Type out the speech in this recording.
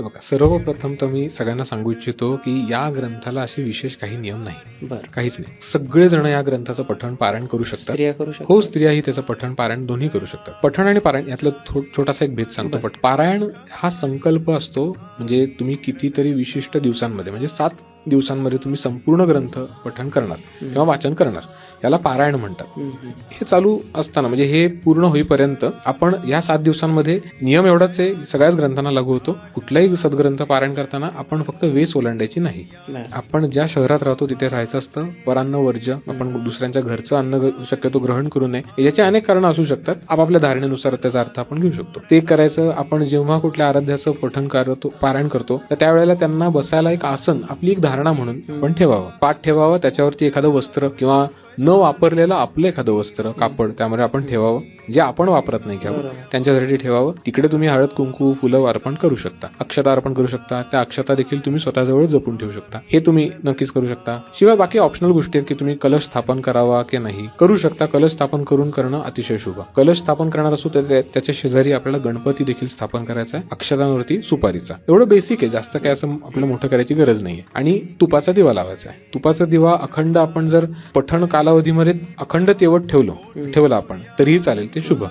बघा सर्वप्रथम तर मी सगळ्यांना सांगू इच्छितो की या ग्रंथाला असे विशेष काही नियम नाही. बर. काहीच नाही. सगळे जण या ग्रंथाचं पठण पारायण करू शकतात. स्त्रिया करू शकतात. हो स्त्रियाही त्याचं पठण पारायण दोन्ही करू शकतात. पठण आणि पारायण यातलं थो- छोटासा एक भेद सांगतो. बरं. पण पारायण हा संकल्प असतो म्हणजे तुम्ही कितीतरी विशिष्ट दिवसांमध्ये म्हणजे सात दिवसांमध्ये तुम्ही संपूर्ण ग्रंथ पठण करणार किंवा वाचन करणार. याला पारायण म्हणतात. हे चालू असताना म्हणजे हे पूर्ण होईपर्यंत आपण या सात दिवसांमध्ये नियम एवढाच आहे सगळ्याच ग्रंथांना लागू होतो. कुठलाही सदग्रंथ पारायण करताना आपण फक्त वेस ओलांडायची नाही. आपण ज्या शहरात राहतो तिथे राहायचं असतं. परान्न वर्ज्य आपण दुसऱ्यांच्या घरचं अन्न शक्यतो ग्रहण करू नये. याची अनेक कारण असू शकतात. आपापल्या धारणेनुसार त्याचा अर्थ आपण घेऊ शकतो. ते करायचं आपण जेव्हा कुठल्या आराध्याचं पठण करतो पारायण करतो तर त्यावेळेला त्यांना बसायला एक आसन आपली एक धारणा म्हणून आपण ठेवावं. पाठ ठेवावं त्याच्यावरती एखादं वस्त्र किंवा न वापरलेलं आपलं एखादं वस्त्र कापड त्यामध्ये आपण ठेवावं जे आपण वापरत नाही घ्यावं. त्यांच्यासाठी ठेवावं. तिकडे तुम्ही हळद कुंकू फुलं अर्पण करू शकता. अक्षता अर्पण करू शकता. त्या अक्षता देखील तुम्ही स्वतःजवळ जपून ठेवू शकता. हे तुम्ही नक्कीच करू शकता. शिवाय बाकी ऑप्शनल गोष्टी आहेत की तुम्ही कलश स्थापन करावा की नाही. करू शकता. कलश स्थापन करून करणं अतिशय शुभ. कलश स्थापन करणार असू तर त्या- त्याच्या शेजारी आपल्याला गणपती देखील स्थापन करायचा आहे. अक्षतांवरती सुपारीचा. एवढं बेसिक आहे. जास्त काय असं आपल्याला मोठं करायची गरज नाहीये. आणि तुपाचा दिवा लावायचा आहे. तुपाचा दिवा अखंड आपण जर पठण कालावधीमध्ये अखंड तेवत ठेवलो ठेवला आपण तरीही चालेल ते शुभ.